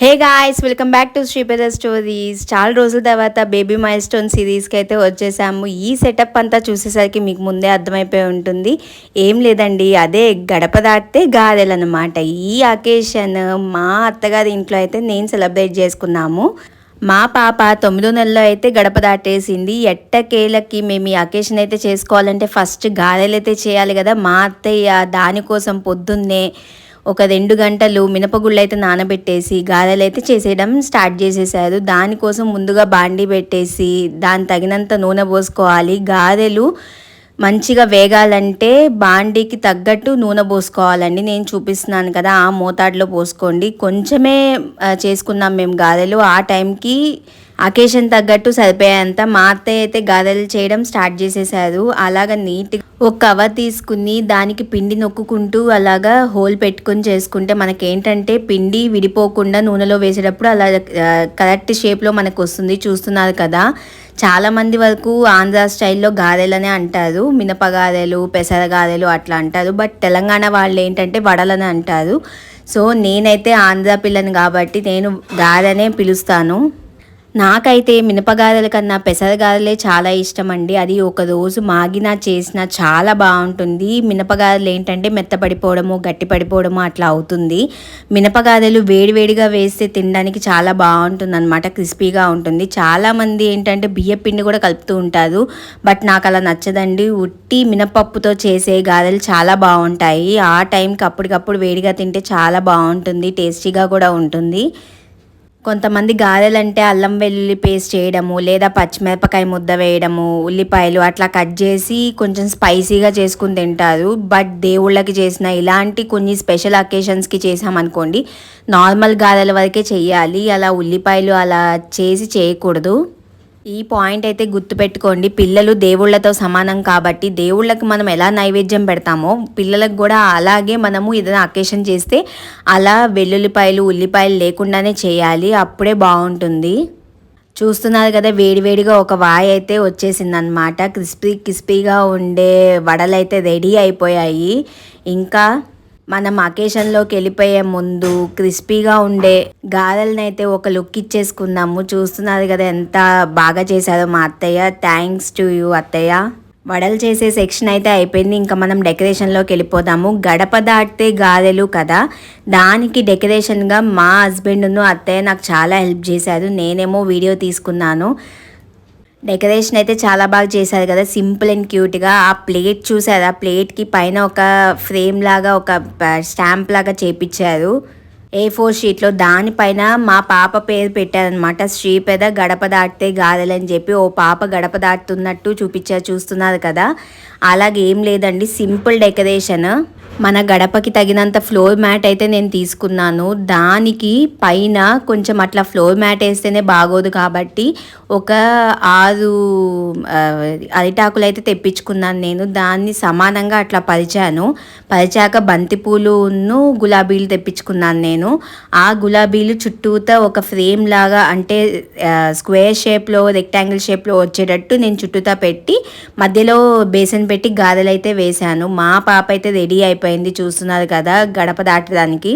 Hey guys welcome back to Sripada stories చాలా రోజుల తర్వాత బేబీ మైల్ స్టోన్ సిరీస్కి అయితే వచ్చేసాము. ఈ సెటప్ అంతా చూసేసరికి మీకు ముందే అర్థమైపోయి ఉంటుంది. ఏం లేదండి అదే గడప దాటితే గారెలు అనమాట ఈ అకేషన్ మా అత్తగారి ఇంట్లో అయితే నేను సెలబ్రేట్ చేసుకున్నాము. మా పాప తొమ్మిదో నెలలో అయితే గడప దాటేసింది. ఎట్టకేలకి మేము ఈ అకేషన్ అయితే చేసుకోవాలంటే ఫస్ట్ గారెలు అయితే చేయాలి కదా. మా అత్తయ్య దానికోసం పొద్దున్నే ఒక రెండు గంటలు మినపగుళ్ళు అయితే నానబెట్టేసి గారెలు అయితే చేసేయడం స్టార్ట్ చేసేసారు. దానికోసం ముందుగా బాండి పెట్టేసి దాని తగినంత నూనె పోసుకోవాలి. గారెలు మంచిగా వేగాలంటే బాండీకి తగ్గట్టు నూనె పోసుకోవాలండి. నేను చూపిస్తున్నాను కదా ఆ మోతాడులో పోసుకోండి. కొంచెమే చేసుకున్నాం మేము గారెలు. ఆ టైంకి అకేషన్ తగ్గట్టు సరిపోయేంత మా అత్తయ్య అయితే గారెలు చేయడం స్టార్ట్ చేసేసారు అలాగ నీట్ ఒక కవర్ తీసుకుని దానికి పిండి నొక్కుకుంటూ అలాగా హోల్ పెట్టుకుని చేసుకుంటే మనకేంటంటే పిండి విడిపోకుండా నూనెలో వేసేటప్పుడు అలా కరెక్ట్ షేప్లో మనకు వస్తుంది చూస్తున్నారు కదా. చాలామంది వరకు ఆంధ్ర స్టైల్లో గారెలనే అంటారు. మినప గారెలు పెసర గారెలు అట్లా అంటారు. బట్ తెలంగాణ వాళ్ళు ఏంటంటే వడలని అంటారు. సో నేనైతే ఆంధ్ర పిల్లని కాబట్టి నేను గారెనే పిలుస్తాను. నాకైతే మినపగారెల కన్నా పెసరగారెలే చాలా ఇష్టం అండి అది ఒక రోజు మాగినా చేసినా చాలా బాగుంటుంది. మినపగారెలు ఏంటంటే మెత్తపడిపోవడము గట్టి పడిపోవడము అట్లా అవుతుంది. మినపగారెలు వేడివేడిగా వేస్తే తినడానికి చాలా బాగుంటుంది అనమాట క్రిస్పీగా ఉంటుంది. చాలామంది ఏంటంటే బియ్య పిండి కూడా కలుపుతూ ఉంటారు. బట్ నాకు అలా నచ్చదండి. ఉట్టి మినపప్పుతో చేసే గారెలు చాలా బాగుంటాయి. ఆ టైంకి అప్పటికప్పుడు వేడిగా తింటే చాలా బాగుంటుంది టేస్టీగా కూడా ఉంటుంది. కొంతమంది గారెలంటే అల్లం వెల్లుల్లి పేస్ట్ చేయడము లేదా పచ్చిమిరపకాయ ముద్ద వేయడము ఉల్లిపాయలు అట్లా కట్ చేసి కొంచెం స్పైసీగా చేసుకుని తింటారు. బట్ దేవుళ్ళకి చేసిన ఇలాంటి కొన్ని స్పెషల్ అకేషన్స్కి చేసామనుకోండి నార్మల్ గారెల వరకే చేయాలి అలా ఉల్లిపాయలు అలా చేసి చేయకూడదు. ఈ పాయింట్ అయితే గుర్తుపెట్టుకోండి. పిల్లలు దేవుళ్ళతో సమానం కాబట్టి దేవుళ్ళకి మనం ఎలా నైవేద్యం పెడతామో పిల్లలకు కూడా అలాగే మనము ఏదైనా అకేషన్ చేస్తే అలా వెల్లుల్లిపాయలు ఉల్లిపాయలు లేకుండానే చేయాలి. అప్పుడే బాగుంటుంది. చూస్తున్నారు కదా వేడివేడిగా ఒక వాయి అయితే వచ్చేసిందనమాట క్రిస్పీ క్రిస్పీగా ఉండే వడలు అయితే రెడీ అయిపోయాయి. ఇంకా మనం అకేషన్లోకి వెళ్ళిపోయే ముందు క్రిస్పీగా ఉండే గారెలనైతే ఒక లుక్ ఇచ్చేసుకుందాము చూస్తున్నారు కదా ఎంత బాగా చేశారో మా అత్తయ్య. థ్యాంక్స్ టు యూ అత్తయ్య. వడలు చేసే సెక్షన్ అయితే అయిపోయింది. ఇంకా మనం డెకరేషన్లోకి వెళ్ళిపోదాము. గడప దాటితే గారెలు కదా. దానికి డెకరేషన్గా మా హస్బెండ్ను అత్తయ్య నాకు చాలా హెల్ప్ చేశారు. నేనేమో వీడియో తీసుకున్నాను. డెకరేషన్ అయితే చాలా బాగా చేశారు కదా. సింపుల్ అండ్ క్యూట్గా ఆ ప్లేట్ చూసారు? ఆ ప్లేట్కి పైన ఒక ఫ్రేమ్ లాగా ఒక స్టాంప్ లాగా చేపించారు ఏ ఫోర్ షీట్లో దానిపైన మా పాప పేరు పెట్టారనమాట శ్రీపేద గడప దాటితే గాదెలని చెప్పి ఓ పాప గడప దాటుతున్నట్టు చూపించారు చూస్తున్నారు కదా. అలాగేం లేదండి సింపుల్ డెకరేషన్. మన గడపకి తగినంత ఫ్లోర్ మ్యాట్ అయితే నేను తీసుకున్నాను. దానికి పైన కొంచెం అట్లా ఫ్లోర్ మ్యాట్ వేస్తేనే బాగోదు కాబట్టి ఒక ఆరు అరిటాకులు అయితే తెప్పించుకున్నాను నేను. దాన్ని సమానంగా అట్లా పరిచాను. పరిచాక బంతిపూలును గులాబీలు తెప్పించుకున్నాను నేను. ఆ గులాబీలు చుట్టూతా ఒక ఫ్రేమ్ లాగా అంటే స్క్వేర్ షేప్లో రెక్టాంగిల్ షేప్లో వచ్చేటట్టు నేను చుట్టూతా పెట్టి మధ్యలో బేసన్ పెట్టి గారెలు అయితే వేశాను. మా పాప అయితే రెడీ అయిపోయింది. అయిపోయింది చూస్తున్నారు కదా గడప దాటడానికి.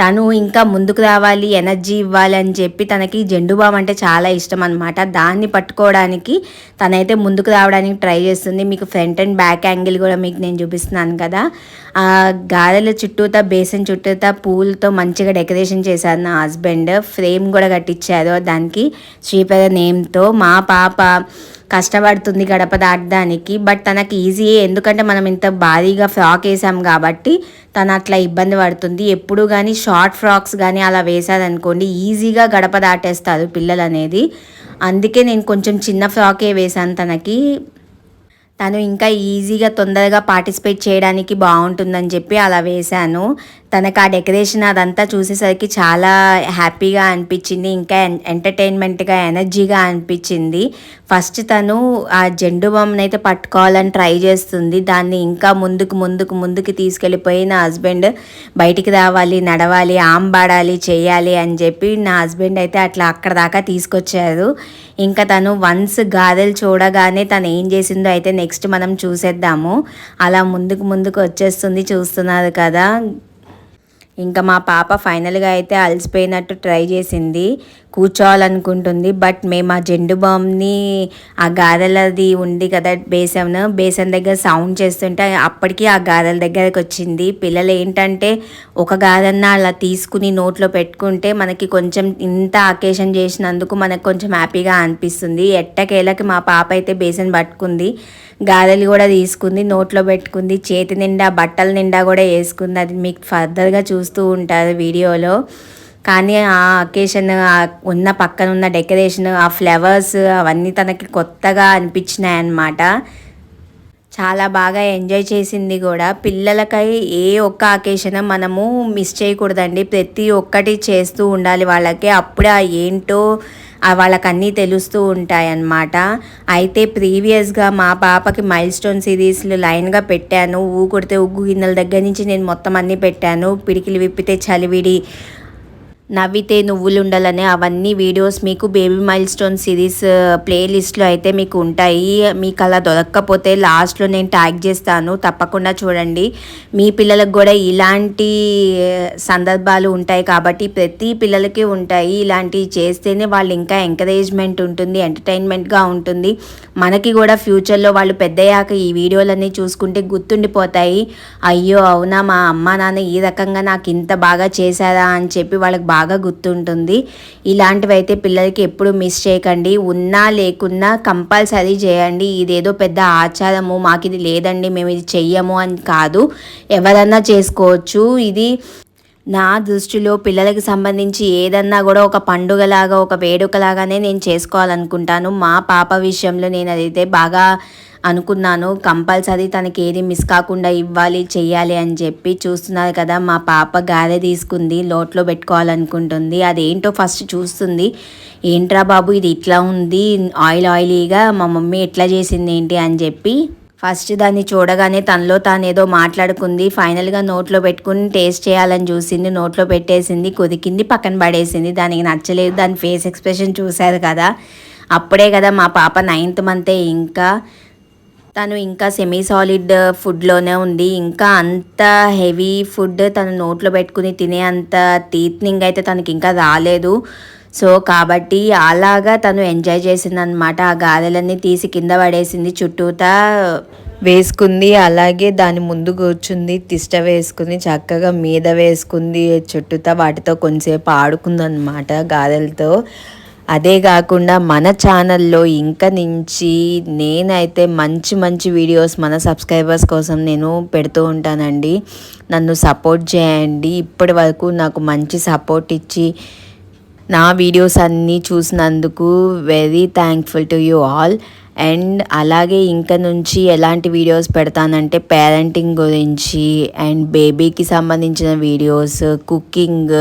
తను ఇంకా ముందుకు రావాలి ఎనర్జీ ఇవ్వాలి అని చెప్పి తనకి జెండు అంటే చాలా ఇష్టం అనమాట దాన్ని పట్టుకోవడానికి తనైతే ముందుకు రావడానికి ట్రై చేస్తుంది. మీకు ఫ్రంట్ అండ్ బ్యాక్ యాంగిల్ కూడా మీకు నేను చూపిస్తున్నాను కదా. ఆ గారెల చుట్టూతా బేసిన్ చుట్టూతా పూలతో మంచిగా డెకరేషన్ చేశారు నా హస్బెండ్. ఫ్రేమ్ కూడా కట్టించారు దానికి. శ్రీపద నేమ్తో మా పాప కష్టపడుతుంది గడప దాటడానికి బట్ తనకి ఈజీయే ఎందుకంటే మనం ఇంత భారీగా ఫ్రాక్ వేసాం కాబట్టి తను అట్లా ఇబ్బంది పడుతుంది. ఎప్పుడు కానీ షార్ట్ ఫ్రాక్స్ కానీ అలా వేసాదనుకోండి ఈజీగా గడప దాటేస్తారు పిల్లలు అనేది అందుకే నేను కొంచెం చిన్న ఫ్రాకే వేశాను తనకి. తను ఇంకా ఈజీగా తొందరగా పార్టిసిపేట్ చేయడానికి బాగుంటుందని చెప్పి అలా వేశాను తనకు ఆ డెకరేషన్ అదంతా చూసేసరికి చాలా హ్యాపీగా అనిపించింది ఇంకా ఎంటర్టైన్మెంట్గా ఎనర్జీగా అనిపించింది. ఫస్ట్ తను ఆ జెండు బొమ్మను అయితే పట్టుకోవాలని ట్రై చేస్తుంది. దాన్ని ఇంకా ముందుకు ముందుకు ముందుకు తీసుకెళ్ళిపోయి నా హస్బెండ్ బయటికి రావాలి నడవాలి ఆంబాడాలి చేయాలి అని చెప్పి నా హస్బెండ్ అయితే అట్లా అక్కడ దాకా తీసుకొచ్చారు. ఇంకా తను వన్స్ గాదెలు చూడగానే తను ఏం చేసిందో అయితే నెక్స్ట్ మనం చూసేద్దాము. అలా ముందుకు ముందుకు వచ్చేస్తుంది చూస్తున్నారు కదా. ఇంకా మా పాప ఫైనల్గా అయితే అలసిపోయినట్టు ట్రై చేసింది కూర్చోవాలనుకుంటుంది. బట్ మేము ఆ జెండు బామ్ని ఆ గారెలది ఉంది కదా బేసన్ బేసన్ దగ్గర సౌండ్ చేస్తుంటే అప్పటికి ఆ గారెల దగ్గరకు వచ్చింది. పిల్లలు ఏంటంటే ఒక గారన్న అలా తీసుకుని నోట్లో పెట్టుకుంటే మనకి కొంచెం ఇంత అకేషన్ చేసినందుకు మనకు కొంచెం హ్యాపీగా అనిపిస్తుంది. ఎట్టకేలకి మా పాప అయితే బేసన్ పట్టుకుంది గారెలు కూడా తీసుకుంది నోట్లో పెట్టుకుంది చేతి నిండా బట్టల నిండా కూడా వేసుకుంది. అది మీకు ఫర్దర్గా చూస్తూ ఉంటారు వీడియోలో. కానీ ఆ అకేషన్ ఉన్న పక్కన ఉన్న డెకరేషన్ ఆ ఫ్లవర్స్ అవన్నీ తనకి కొత్తగా అనిపించినాయి అన్నమాట చాలా బాగా ఎంజాయ్ చేసింది కూడా. పిల్లలకై ఏ ఒక్క అకేషన్ మనము మిస్ చేయకూడదండి. ప్రతి ఒక్కటి చేస్తూ ఉండాలి వాళ్ళకి. అప్పుడే ఆ ఏంటో వాళ్ళకన్నీ తెలుస్తూ ఉంటాయన్నమాట. అయితే ప్రీవియస్గా మా పాపకి మైల్ స్టోన్ సిరీస్లు లైన్గా పెట్టాను. ఊ కొడితే ఉగ్గు గిన్నెల దగ్గర నుంచి నేను మొత్తం అన్నీ పెట్టాను. పిడికిలు విప్పితే చలివిడి నవ్వితే నువ్వులుండాలని అవన్నీ వీడియోస్ మీకు బేబీ మైల్ స్టోన్ సిరీస్ ప్లేలిస్ట్లో అయితే మీకు ఉంటాయి. మీకు అలా దొరక్కపోతే లాస్ట్లో నేను ట్యాగ్ చేస్తాను. తప్పకుండా చూడండి. మీ పిల్లలకు కూడా ఇలాంటి uh, సందర్భాలు ఉంటాయి కాబట్టి ప్రతి పిల్లలకి ఉంటాయి. ఇలాంటివి చేస్తేనే వాళ్ళు ఇంకా ఎంకరేజ్మెంట్ ఉంటుంది ఎంటర్టైన్మెంట్గా ఉంటుంది. మనకి కూడా ఫ్యూచర్లో వాళ్ళు పెద్దయ్యాక ఈ వీడియోలన్నీ చూసుకుంటే గుర్తుండిపోతాయి. అయ్యో అవునా మా అమ్మ నాన్న ఈ రకంగా నాకు ఇంత బాగా చేశారా అని చెప్పి వాళ్ళకి బాగా గుర్తుంటుంది. ఇలాంటివి అయితే పిల్లలకి ఎప్పుడు మిస్ చేయకండి. ఉన్నా లేకున్నా కంపల్సరీ చేయండి. ఇదేదో పెద్ద ఆచారము మాకు ఇది లేదండి మేము ఇది చెయ్యము అని కాదు. ఎవరన్నా చేసుకోవచ్చు. ఇది నా దృష్టిలో పిల్లలకి సంబంధించి ఏదన్నా కూడా ఒక పండుగలాగా ఒక వేడుకలాగానే నేను చేసుకోవాలనుకుంటాను. మా పాప విషయంలో నేను అదైతే బాగా అనుకున్నాను. కంపల్సరీ తనకి ఏది మిస్ కాకుండా ఇవ్వాలి చెయ్యాలి అని చెప్పి చూస్తున్నారు కదా మా పాప గారె తీసుకుంది లోట్లో పెట్టుకోవాలనుకుంటుంది. అదేంటో ఫస్ట్ చూస్తుంది. ఏంట్రా బాబు ఇది ఇట్లా ఉంది ఆయిల్ ఆయిలీగా మా మమ్మీ ఎట్లా చేసింది ఏంటి అని చెప్పి ఫస్ట్ దాన్ని చూడగానే తనలో తానేదో ఏదో మాట్లాడుకుంది. ఫైనల్గా నోట్లో పెట్టుకుని టేస్ట్ చేయాలని చూసింది. నోట్లో పెట్టేసింది కొదికింది పక్కన పడేసింది. దానికి నచ్చలేదు. దాని ఫేస్ ఎక్స్ప్రెషన్ చూశారు కదా. అప్పుడే కదా మా పాప నైన్త్ మంతే ఇంకా తను ఇంకా సెమీ సాలిడ్ ఫుడ్లోనే ఉంది. ఇంకా అంత హెవీ ఫుడ్ తను నోట్లో పెట్టుకుని తినే అంత టీత్నింగ్ అయితే తనకి ఇంకా రాలేదు. సో కాబట్టి అలాగా తను ఎంజాయ్ చేసిందనమాట ఆ గారెలన్నీ తీసి కింద పడేసింది చుట్టూతా. వేసుకుంది అలాగే దాని ముందు కూర్చుంది తిష్ట వేసుకుంది చక్కగా మీద వేసుకుంది చుట్టూతా వాటితో కొంచెంసేపు ఆడుకుందనమాట గారెలతో. అదే కాకుండా మన ఛానల్లో ఇంకా నుంచి నేనైతే మంచి మంచి వీడియోస్ మన సబ్స్క్రైబర్స్ కోసం నేను పెడుతూ ఉంటానండి. నన్ను సపోర్ట్ చేయండి. ఇప్పటి వరకు నాకు మంచి సపోర్ట్ ఇచ్చి నా వీడియోస్ అన్నీ చూసినందుకు very thankful to you all and అలాగే ఇంకా నుంచి ఎలాంటి వీడియోస్ పెడతానంటే పేరెంటింగ్ గురించి అండ్ బేబీకి సంబంధించిన వీడియోస్ కుకింగ్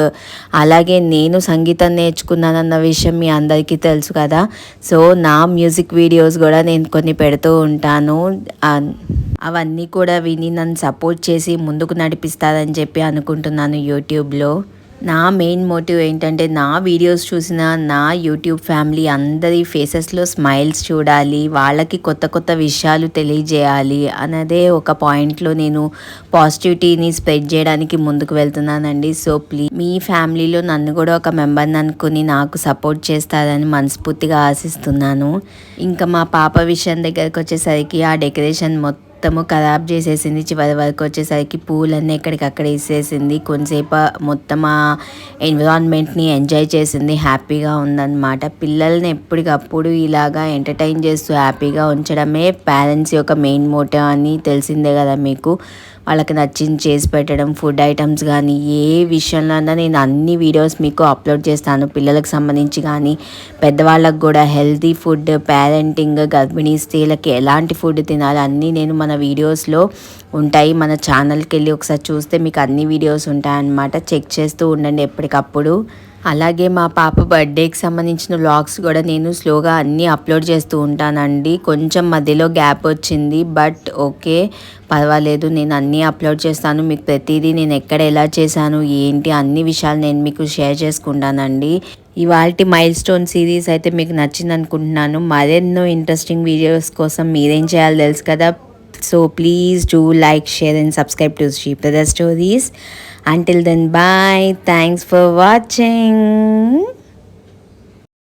అలాగే నేను సంగీతం నేర్చుకున్నానన్న విషయం మీ అందరికీ తెలుసు కదా. సో నా మ్యూజిక్ వీడియోస్ కూడా నేను కొన్ని పెడుతూ ఉంటాను. అవన్నీ కూడా విని నన్ను సపోర్ట్ చేసి ముందుకు నడిపిస్తారని చెప్పి అనుకుంటున్నాను యూట్యూబ్లో నా మెయిన్ మోటివ్ ఏంటంటే నా వీడియోస్ చూసిన నా యూట్యూబ్ ఫ్యామిలీ అందరి ఫేసెస్లో స్మైల్స్ చూడాలి వాళ్ళకి కొత్త కొత్త విషయాలు తెలియజేయాలి అన్నదే ఒక పాయింట్లో నేను పాజిటివిటీని స్ప్రెడ్ చేయడానికి ముందుకు వెళ్తున్నానండి. సో ప్లీజ్ మీ ఫ్యామిలీలో నన్ను కూడా ఒక మెంబర్ని అనుకుని నాకు సపోర్ట్ చేస్తారని మనస్ఫూర్తిగా ఆశిస్తున్నాను. ఇంకా మా పాప విషయం దగ్గరకు వచ్చేసరికి ఆ డెకరేషన్ మొత్తం మొత్తము ఖరాబ్ చేసేసింది. చివరి వరకు వచ్చేసరికి పూలన్నీ ఎక్కడికక్కడ ఇసేసింది కొంతసేపు మొత్తం ఆ ఎన్విరాన్మెంట్ని ఎంజాయ్ చేసింది. హ్యాపీగా ఉందన్నమాట. పిల్లల్ని ఎప్పటికప్పుడు ఇలాగా ఎంటర్టైన్ చేస్తూ హ్యాపీగా ఉంచడమే పేరెంట్స్ యొక్క మెయిన్ మోటివ్ అని తెలిసిందే కదా మీకు. వాళ్ళకి నచ్చింది చేసి పెట్టడం ఫుడ్ ఐటమ్స్ కానీ ఏ విషయంలో నేను అన్ని వీడియోస్ మీకు అప్లోడ్ చేస్తాను. పిల్లలకు సంబంధించి కానీ పెద్దవాళ్ళకు కూడా హెల్తీ ఫుడ్ పేరెంటింగ్ గర్భిణీ స్త్రీలకి ఎలాంటి ఫుడ్ తినాలి అన్నీ నేను మన వీడియోస్లో ఉంటాయి. మన ఛానల్కి వెళ్ళి ఒకసారి చూస్తే మీకు అన్ని వీడియోస్ ఉంటాయన్నమాట. చెక్ చేస్తూ ఉండండి ఎప్పటికప్పుడు. అలాగే మా పాప బర్త్డేకి సంబంధించిన వ్లాగ్స్ కూడా నేను స్లోగా అన్నీ అప్లోడ్ చేస్తూ ఉంటానండి. కొంచెం మధ్యలో గ్యాప్ వచ్చింది బట్ ఓకే పర్వాలేదు నేను అన్నీ అప్లోడ్ చేస్తాను. మీకు ప్రతిదీ నేను ఎక్కడ ఎలా చేశాను ఏంటి అన్ని విషయాలు నేను మీకు షేర్ చేసుకుంటానండి. ఇవాళ మైల్ స్టోన్ సిరీస్ అయితే మీకు నచ్చింది అనుకుంటున్నాను మరెన్నో ఇంట్రెస్టింగ్ వీడియోస్ కోసం మీరేం చేయాలో తెలుసు కదా. So please do like share and subscribe to Sri brother stories until then bye thanks for watching